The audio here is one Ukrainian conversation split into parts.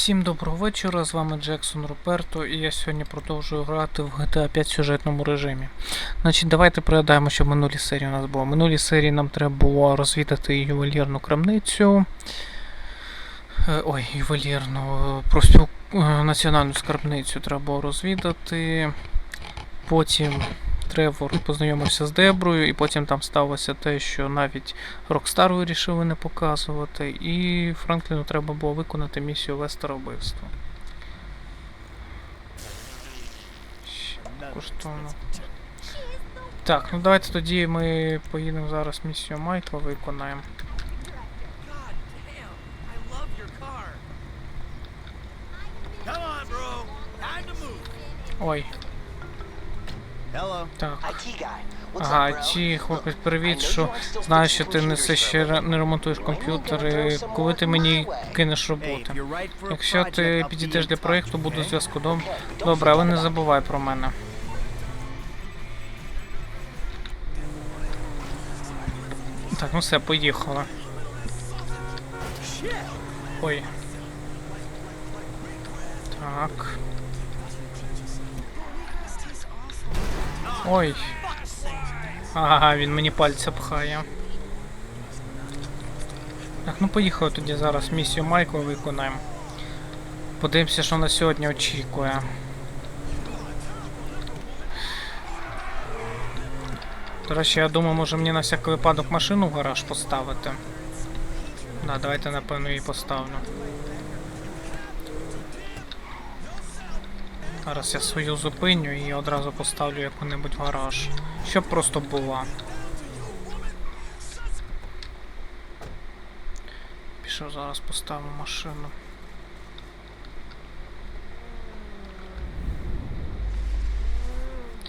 Всім доброго вечора, з вами Джексон Руперто, і я сьогодні продовжую грати в GTA 5 в сюжетному режимі. Значить, давайте пригадаємо, що в минулій серії у нас було. В минулій серії нам треба було розвідати ювелірну крамницю. Е, Ой, ювелірну проспіл... е, національну скарбницю треба було розвідати. Потім Тревор познайомився з Деброю, і потім там сталося те, що навіть Rockstar вирішили не показувати, і Франкліну треба було виконати місію Лестера вбивства. Коштовно. Так, ну давайте тоді ми поїдемо зараз місію Майкла виконаємо. Ой. Так. Ага, ті, хлопець, привіт, що знаю, що ти не все ще не ремонтуєш комп'ютери. Коли ти мені кинеш a Якщо ти підійдеш для проєкту, буду зв'язку дом. Добре, але не забувай про мене. Так, ну все, поїхали. Ой. Так. Ой. Ага, він мені пальця пхає. Так, ну поїхали тоді зараз місію Майкла виконаємо. Подивимося, що на сьогодні очікує. До речі, я думаю, може мені на всякий випадок машину в гараж поставити. Да, давайте напевно її поставлю. Зараз я свою зупиню і одразу поставлю яку-небудь гараж. Щоб просто була. Пішов зараз поставимо машину.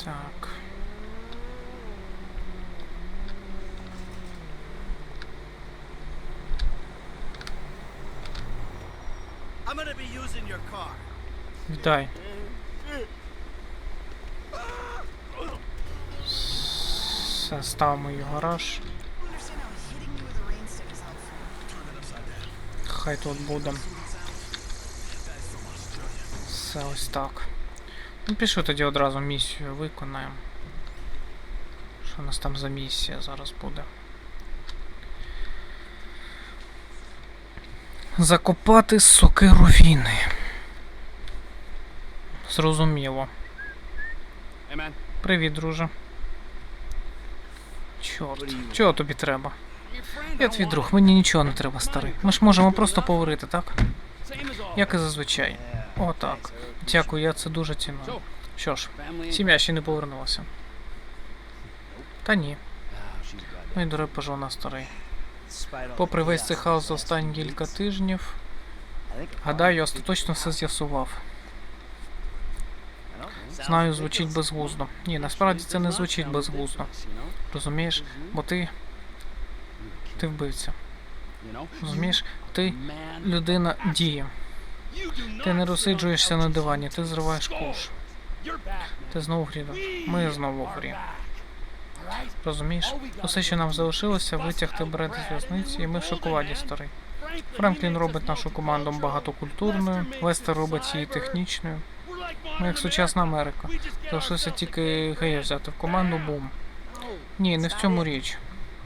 Так. Віддай. Все, ставимо її в гараж. Хай тут буде. Все ось так. Ну пішли тоді одразу місію виконаємо. Що у нас там за місія зараз буде? Закопати сокиру війни. Зрозуміло. Привіт, друже. Чорт, чого тобі треба? Я твій друг, мені нічого не треба, старий. Ми ж можемо просто поговорити, так? Як і зазвичай. О, так. Дякую, я це дуже ціную. Що ж, сім'я ще не повернулася. Та ні. Ну і дорога жона старий. Попри весь цей хаос за останні кілька тижнів, гадаю, я остаточно все з'ясував. Знаю, звучить безглуздо. Ні, насправді це не звучить безглуздо. Розумієш? Бо ти. Ти вбивця. Розумієш? Ти людина діє. Ти не розсиджуєшся на дивані, ти зриваєш куш. Ти знову в. Ми знову грі. Розумієш? Усе, що нам залишилося, витягти бред з в'язниці, і ми в шоколаді старий. Франклін робить нашу команду багатокультурною, Лестер робить її технічною. Ми як сучасна Америка. Залишилося тільки гея взяти в команду бум. Ні, не в цьому річ.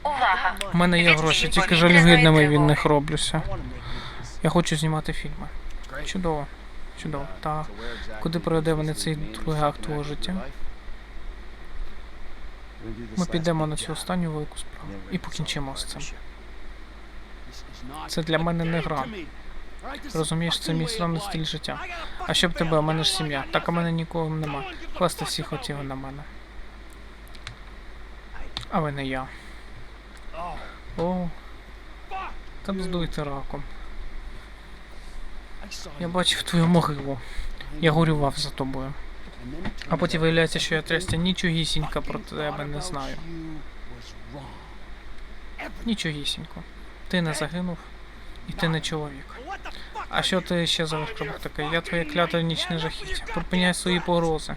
Увага! У мене є гроші, тільки жалюгідними від них роблюся. Я хочу знімати фільми. Чудово. Чудово. Та куди приведе мене цей другий акт твого життя? Ми підемо на цю останню велику справу і покінчимо з цим. Це для мене не гра. Розумієш, це мій сраний стиль життя. А щоб тебе, у мене ж сім'я. Так у мене нікого нема. Класти всі хотіли на мене. Але не я. О. Та здуйте раком. Я бачив твою могилу. Я горював за тобою. А потім виявляється, що я трястя нічогісінька про тебе не знаю. Нічогісінько. Ти не загинув, і ти не чоловік. А що ти ще за верхробок такий? Я твоє клятое нічне жахіття. Припиняй свої погрози.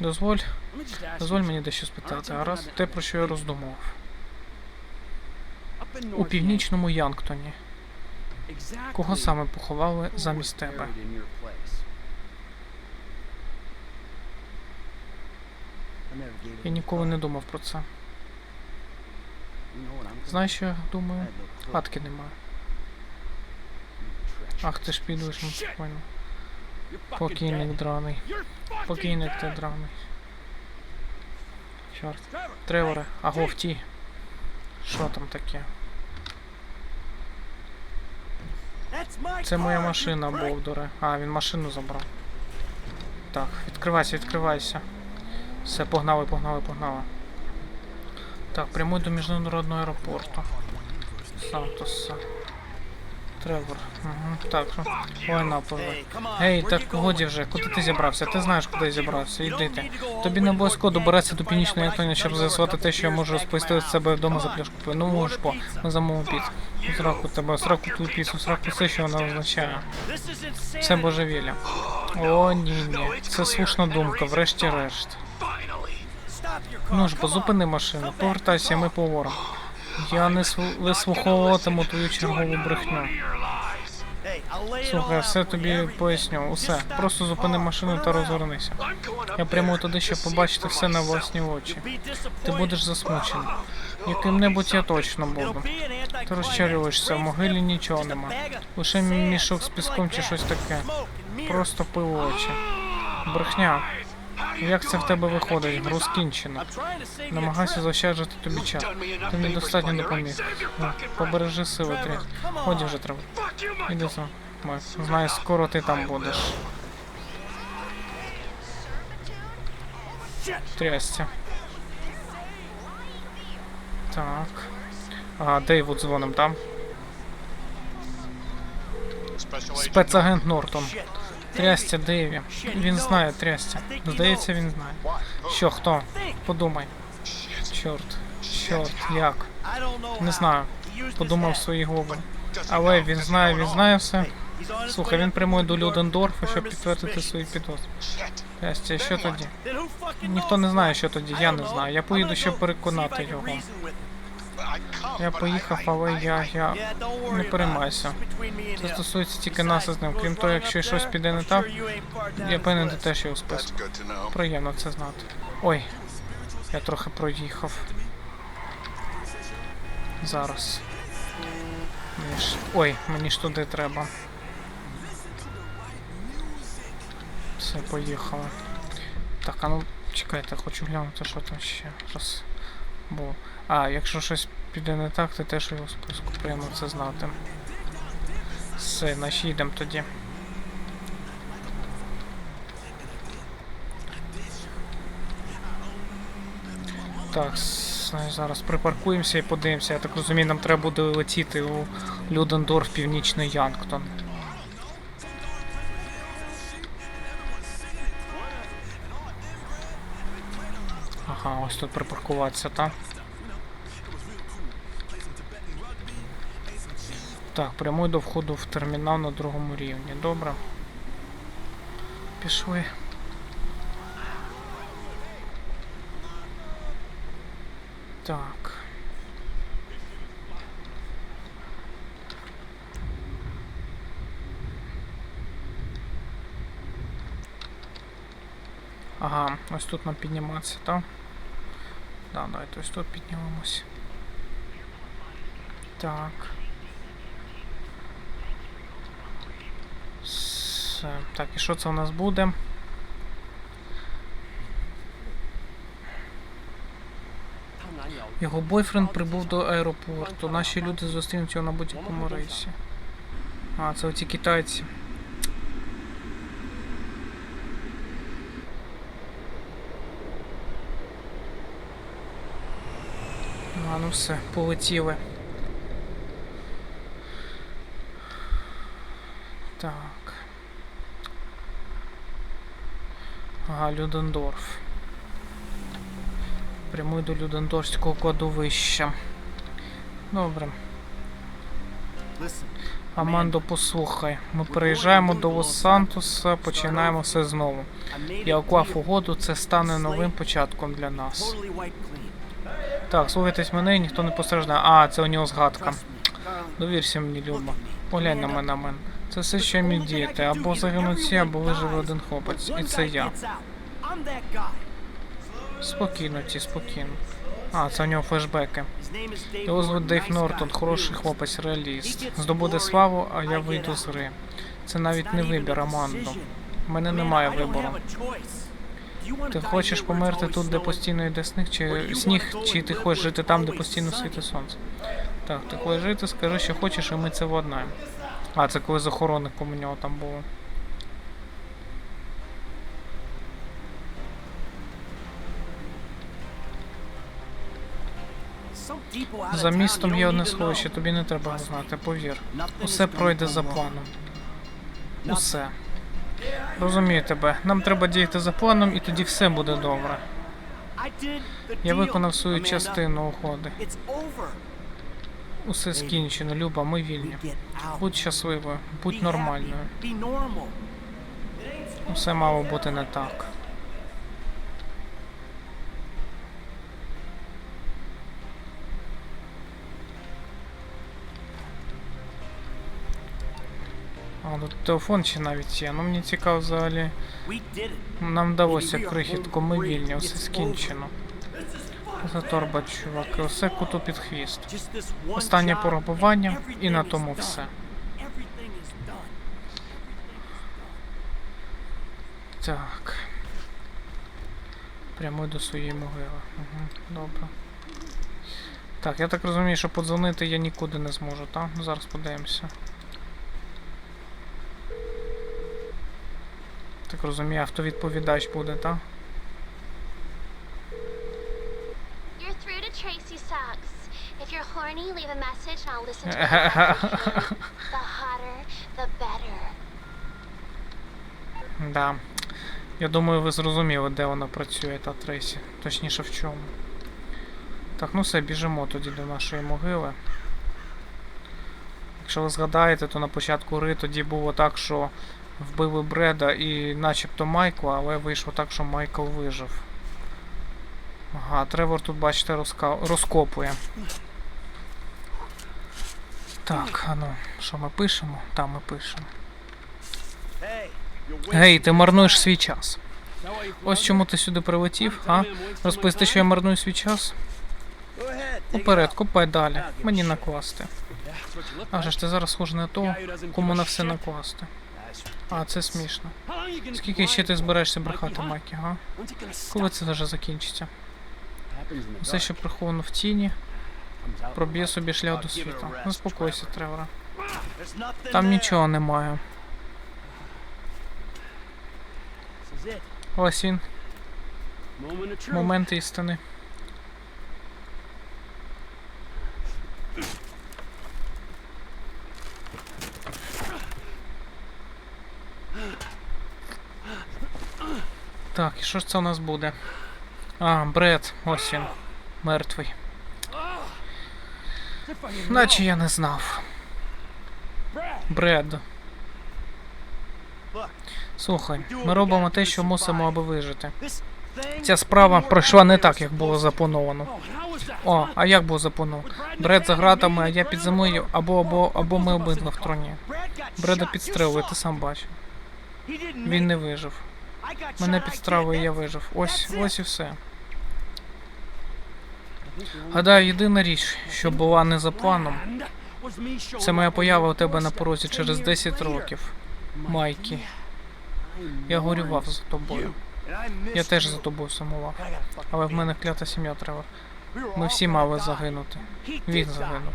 Дозволь, дозволь мені дещо спитати. А раз те, про що я роздумував. У північному Янктоні. Кого саме поховали замість тебе? Я ніколи не думав про це. Знаєш, що я думаю? Гадки немає. Ах ти ж підеш, ну понял. Покійник драний. Покійник ти драний. Чорт. Треворе, аго в ті. Що там таке? Це моя машина, prick. А, він машину забрав. Так, відкривайся, відкривайся. Все, погнали, погнали, погнали. Так, прямуй до міжнародного аеропорту. Сантоса. Тревор. Угу. Так? Ой, напливе. Hey, Гей, так годі вже, куди ти зібрався? Ти знаєш, куди я зібрався. Іди Тобі не обов'язково добиратися до північної Антонії, щоб з'ясувати те, що я можу розповісти house. себе вдома за on, пляшкою. Ну, можеш по. Ми замовимо піцу. Сраку тебе, сраку твою піцу, сраку все, що вона означає. Це божевілля. О, ні, ні. Це слушна думка, врешті-решт. Ну ж, бо зупини машину, повертайся, ми поговоримо. Я не вислуховуватиму твою чергову брехню. Слухай, все тобі поясню. Усе. Просто зупини машину та розвернися. Я прямую туди, щоб побачити все на власні очі. Ти будеш засмучений. Яким-небудь я точно буду. Ти розчарюєшся, в могилі нічого нема. Лише мішок з піском чи щось таке. Просто пиво очі. Брехня. Як це в тебе виходить? Гру скінчено. Намагайся заощаджувати тобі час. Ти мені достатньо допоміг. Ну, Побережи сили, Тріс. Ході вже треба. Іди сам. Знаю, скоро ти там будеш. Трясся. Так. А, Дейвуд дзвоним там. Спецагент Нортон. Трясся Дейві. Він знає трясся. Здається, він знає. Що, хто? Подумай. Чорт. Чорт, як? Не знаю. Подумав в своїй голові. Але він знає, він знає все. Слухай, він прямує до Людендорфа, щоб підтвердити свої підозри. Трясся, що тоді? Ніхто не знає, що тоді, я не знаю. Я поїду, щоб переконати його. Я поїхав, але я, я... Не переймайся. Це стосується тільки нас із ним. Крім того, якщо щось піде не так, я певний, ти теж є у списку. Приємно це знати. Ой, я трохи проїхав. Зараз. Ой, мені ж туди треба. Все, поїхали. Так, а ну чекайте, хочу глянути, що там ще раз було. А, якщо щось піде не так, ти теж є у списку. Приємно це знати. Все, наші їдемо тоді. Так, зараз припаркуємося і подивимося. Я так розумію, нам треба буде летіти у Людендорф, Північний Янгтон. Ага, ось тут припаркуватися, так? Так, прямуй до входу в термінал на другому рівні. Добре. Пішли. Так. Ага, ось тут нам підніматися, так? Да, давайте ось тут піднімемось. Так. Все. Так, і що це у нас буде? Його бойфренд прибув до аеропорту. Наші люди зустрінуть його на будь-якому рейсі. А, це оці китайці. А, ну все, полетіли. Так. Ага, Людендорф. Прямуй до Людендорфського кладовища. Добре. Амандо, послухай. Ми переїжджаємо до Лос-Сантоса, починаємо все знову. Я уклав угоду, це стане новим початком для нас. Так, слухайтесь мене, ніхто не постраждає. А, це у нього згадка. Довірся мені, Люба. Поглянь на мене, мен. Це все, що я міг діяти. Або загинуть всі, або виживе один хлопець. І це я. Спокійно, ті, спокійно. А, це у нього флешбеки. Його звуть Дейв Нортон, хороший хлопець, реаліст. Здобуде славу, а я вийду з гри. Це навіть не вибір, Амандо. У мене немає вибору. Ти хочеш померти тут, де постійно йде сніг, чи сніг, чи ти хочеш жити там, де постійно світить сонце? Так, ти хочеш жити, скажи, що хочеш, і ми це владнаємо. А, це коли з охоронником у нього там було. За містом є одне сховище, тобі не треба знати, повір. Усе пройде за планом. Усе. Розумію тебе. Нам треба діяти за планом, і тоді все буде добре. Я виконав свою частину уходи. Усе скінчено, Люба, ми вільні. Будь щасливою, будь нормальною. Усе мало бути не так. А, тут телефон ще навіть є. Ну мені цікаво взагалі. Нам вдалося крихітко, ми вільні, все скінчено. За торба, чуваки, усе куту під хвіст. Останнє порабування, і на тому все. Так. Прямуй до своєї могили. Угу, добре. Так, я так розумію, що подзвонити я нікуди не зможу, так? Ну, зараз подивимося. Так розумію, автовідповідач буде, так? You're through to Tracy Socks. If you're horny, leave a message and I'll listen to it. however you feel. the hotter, the better. Да. Я думаю, ви зрозуміли, де вона працює, та Трейсі. Точніше в чому. Так, ну все, біжимо тоді до нашої могили. Якщо ви згадаєте, то на початку гри тоді було так, що вбили Бреда і начебто Майкла, але вийшло так, що Майкл вижив. Ага, Тревор тут, бачите, розка... розкопує. Так, а ну, що ми пишемо? Там ми пишемо. Гей, ти марнуєш свій час. Ось чому ти сюди прилетів, а? Розповісти, що я марную свій час? Уперед, копай далі. Мені накласти. А ж ти зараз схожий на того, кому на все накласти. А, це смішно. Скільки ще ти збираєшся брехати, Майкі, га? Коли це вже закінчиться? Усе, що приховано в тіні, проб'є собі шлях до світу. Заспокойся, Тревора. Там нічого немає. Ось він, момент істини. Так, і що ж це у нас буде? А, Бред, ось він. Мертвий. Наче я не знав. Бред. Слухай, ми робимо те, що мусимо, аби вижити. Ця справа пройшла не так, як було заплановано. О, а як було заплановано? Бред за гратами, а я під землею, або або або ми обидва в троні. Бреда підстрелили, ти сам бачив. Він не вижив. Мене підстравили, я вижив. Ось, ось і все. Гадаю, єдина річ, що була не за планом, це моя поява у тебе на порозі через 10 років. Майкі, я горював за тобою. Я теж за тобою сумував. Але в мене клята сім'я Тревор. Ми всі мали загинути. Він загинув.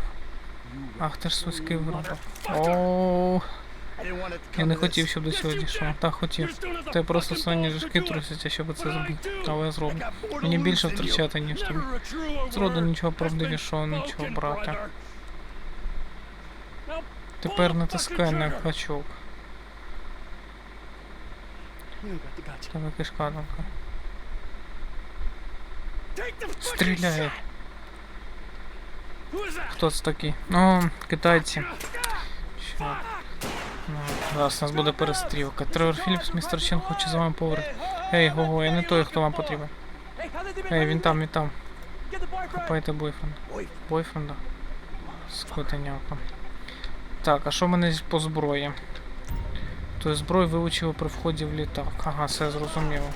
Ах, ти ж суський вирубав. Оу. Я не хотів, щоб до цього дійшло. Так хотів. Та просто сонні жишки трусяться, щоб це зробити. Але я зроблю. Мені більше втрачати, ніж тобі. Зроду нічого правдивішого, нічого брати. Тепер натискай на гачок. Там якась каденка. Стріляє. Хто це такий? О, китайці. Ну, Зараз у нас буде перестрілка. Тревор Філіпс, містер Чен хоче з вами поговорити. Ей, Гого, я не той, хто вам потрібен. Ей, він там, він там. Хапайте. Boyfriend. Бойфренда? Скотиняка. Так, а що в мене по зброї? То зброю вилучили при вході в літак. Ага, все зрозуміло.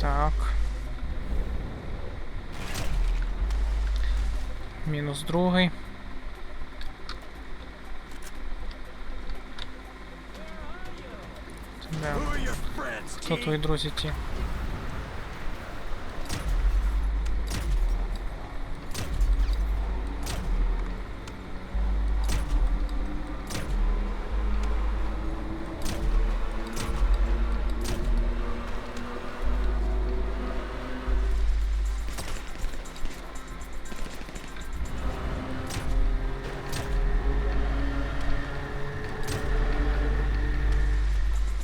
Так. Мінус другий. Хто твої друзі ті?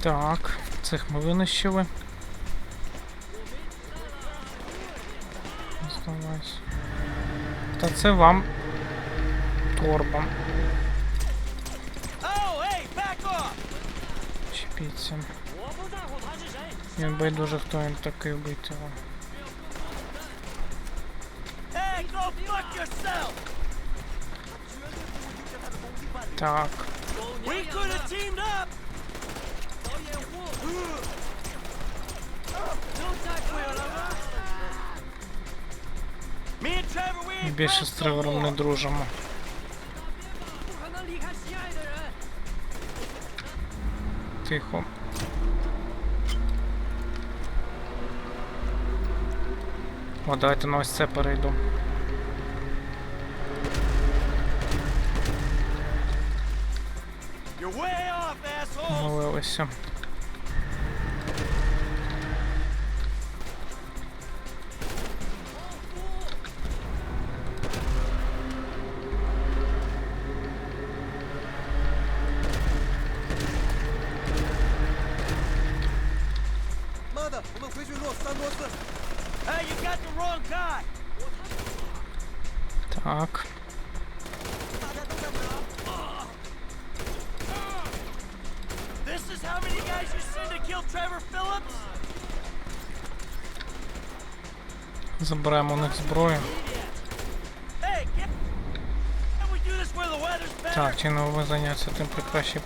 Так, цих ми винищили. Та це вам торба. Чіпіться. Він байдуже, хто він такий вбити його. Так. We! Більше з Тревором не дружимо. Тихо. О, давайте на ось це перейду. Молилися. This where the weather's better? Так, чи не ви зайнятися тим при кращій.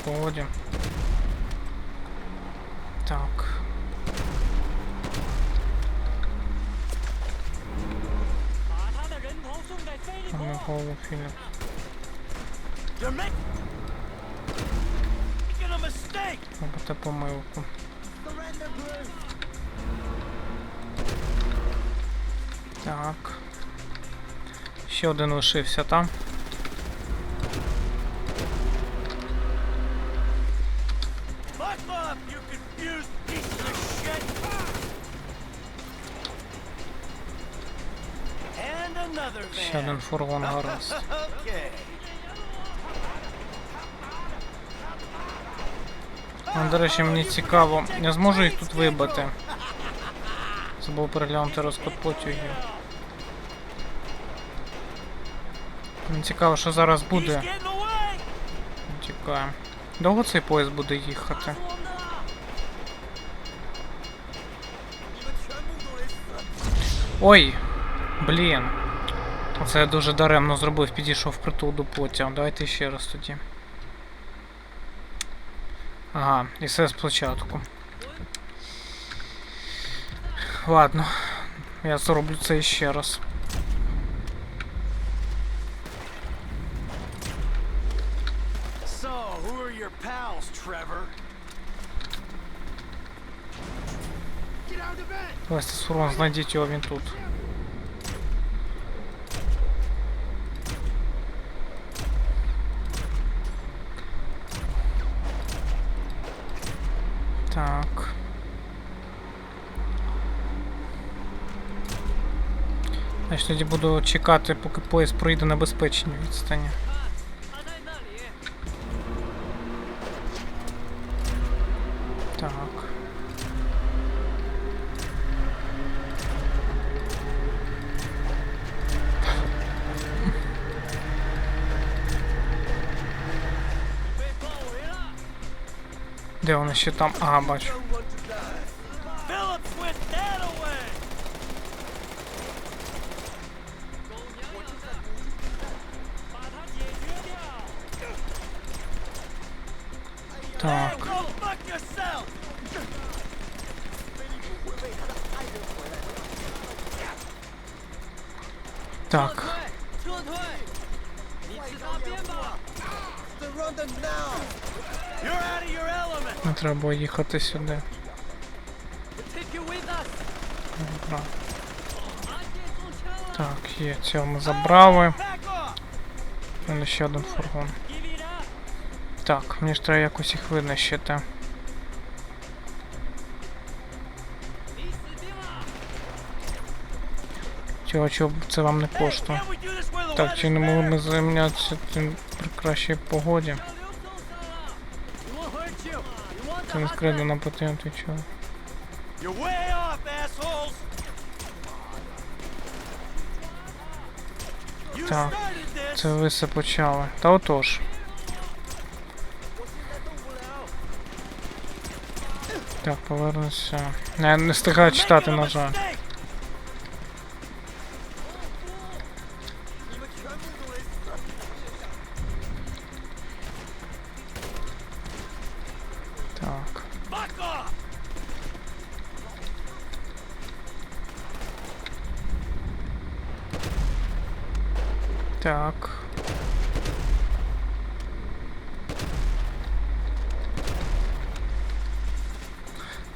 А ми голову Філіп. You're making a mistake! Робите помилку. Так. Ще один лишився там. Fuck off, you confused piece of shit! Ще один фургон гаразд. А, до речі, мені цікаво, я зможу їх тут вибити. Забув переглянути розклад потягів. Мені цікаво, що зараз буде. away! Довго цей поїзд буде їхати? Ой! Блін. Оце я дуже даремно зробив, підійшов притул до потягу. Давайте ще раз тоді. Ага, і все спочатку. Ладно. Я зроблю це ще раз. Давайте Сурон, знайдіть його, він тут. ж тоді буду чекати, поки поїзд пройде на безпечній відстані. Так. Де вони ще там? Ага, бачу. Your element. Не треба їхати сюди. Добре. Так, є, цього ми забрали. Мене ще один фургон. Так, мені ж треба якось їх винищити. Чого, чого це вам не коштує? Так, чи не могли ми займатися тим при кращій погоді? Це не скриду на патент відчув. Так, це ви все почали. Та отож. Так, повернуся. Я не встигаю читати, на жаль.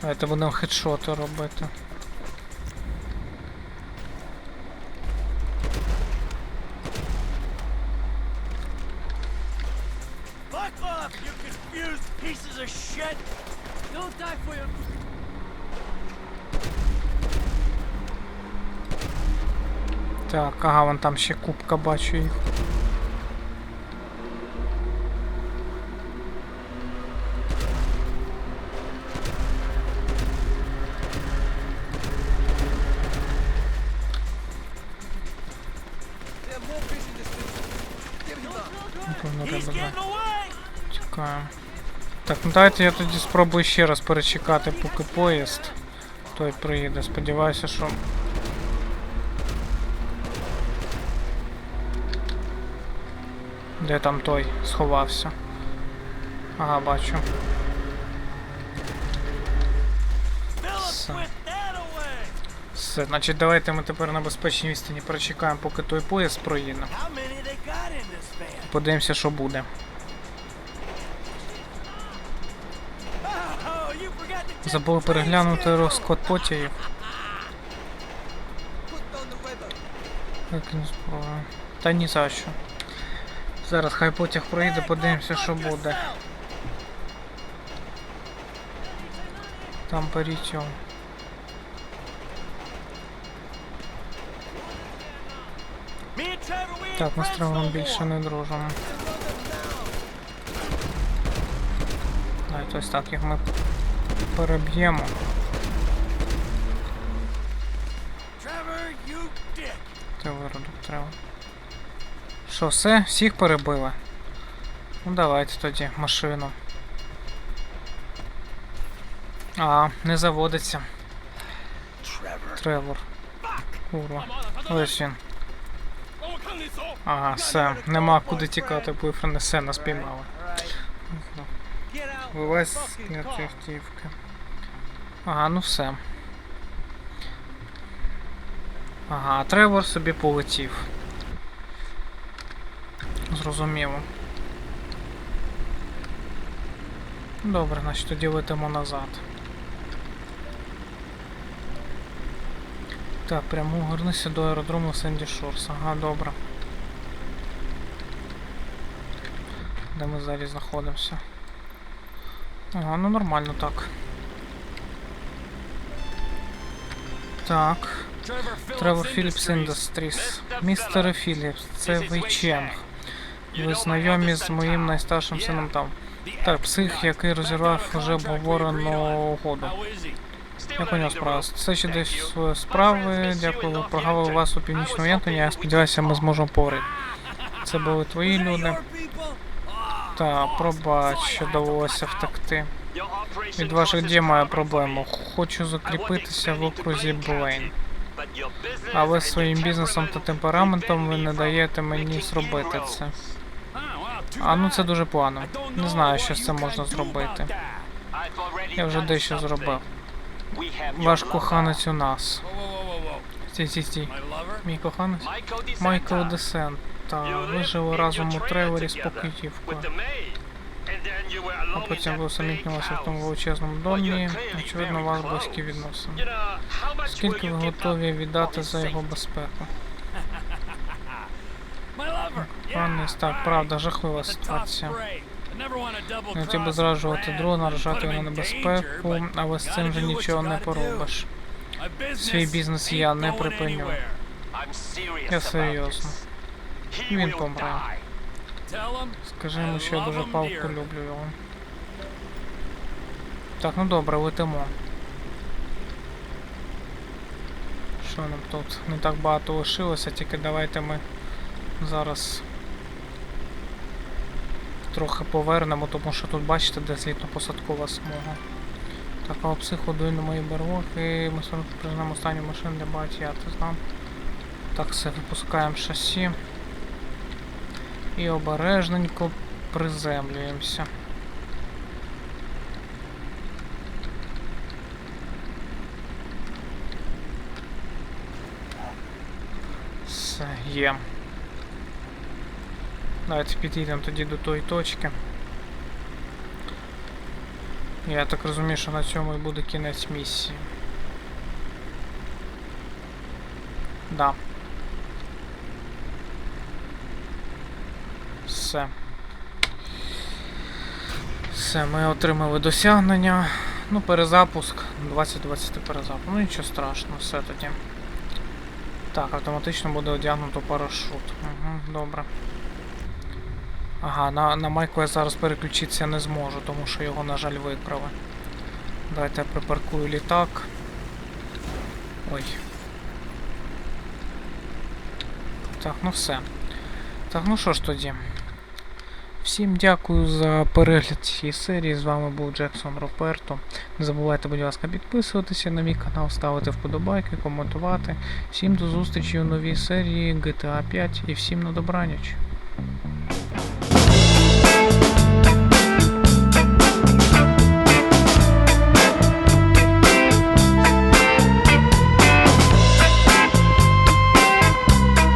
Давайте будемо хедшоти робити. Так, ага, вон там ще кубка бачу їх. Давайте я тоді спробую ще раз перечекати, поки поїзд той приїде. Сподіваюся, що. Де там той сховався? Ага, бачу. Все, значить давайте ми тепер на безпечній відстані перечекаємо, поки той поїзд проїде. Подивимося, що буде. Oh, you forgot to check Забув переглянути розклад потягів. Та ні за що. Зараз хай потяг проїде, подивимося, що буде. Там ain't Так, ми з friends більше не дружимо. Навіть ось так їх ми переб'ємо. Це виродок треба. Що, все? Всіх перебили? Ну давайте тоді машину. А, не заводиться. Тревор. Курва. Ось він. Ага, все. Нема куди тікати, бойфренд все нас піймали. Get out. Вилазь з автівки. Ага, ну все. Ага, Тревор собі полетів. Зрозуміло. Добре, значить тоді летимо назад. Так, прямо горнися до аеродрому Сенді Шорс. Ага, добре. Де ми зараз знаходимося? Ага, ну нормально так. Так. Тревор Філіпс Industries. Містере Філіпс, це Ченг. Ви знайомі з моїм найстаршим сином там. Так, псих, який розірвав вже обговорену угоду. Я поняв справу. Це ще десь справи. Дякую, ви прогавили вас у північному Єнтоні. Я сподіваюся, ми зможемо поряд. Це були твої люди. Та, пробач, що довелося втекти. Від ваших дій маю проблему. Хочу закріпитися в окрузі Блейн. Але своїм бізнесом та темпераментом ви не даєте мені зробити це. А ну це дуже погано. Не знаю, що з цим можна зробити. Я вже дещо зробив. Ваш коханець у нас. Стій, стій, стій. Мій коханець? Майкл Десент. Та ви жили разом у Треворі з покидівкою. А потім ви усамітнилися в тому величезному домі. Очевидно, у вас близькі відносини. Скільки ви готові віддати за його безпеку? Пане, так, правда, жахлива ситуація. Не хотів би зраджувати друга, наражати його на небезпеку, але з цим what нічого не поробиш. Свій бізнес я не припиню. Я серйозно. Він помре. Скажи йому, що я дуже палку люблю його. Так, ну добре, летимо. Що нам тут? Не так багато лишилося, тільки давайте ми зараз трохи повернемо, тому що тут бачите, де злітно-посадкова смуга. Так, а психу дуйно мої берлоги, ми сьогодні прижнемо останню машину для багаття, ти знав. Так, все, випускаємо шасі. І обережненько приземлюємося. Все, є. Давайте підійдемо тоді до тої точки. Я так розумію, що на цьому і буде кінець місії. Да. Все. Все, ми отримали досягнення. Ну, перезапуск. 20-20 перезапуск. Ну нічого страшного, все тоді. Так, автоматично буде одягнуто парашут. Угу, добре. Ага, на, на майку я зараз переключитися не зможу, тому що його, на жаль, викрали. Давайте я припаркую літак. Ой. Так, ну все. Так, ну що ж тоді. Всім дякую за перегляд цієї серії. З вами був Джексон Роперто. Не забувайте, будь ласка, підписуватися на мій канал, ставити вподобайки, коментувати. Всім до зустрічі у новій серії GTA 5 і всім на добраніч.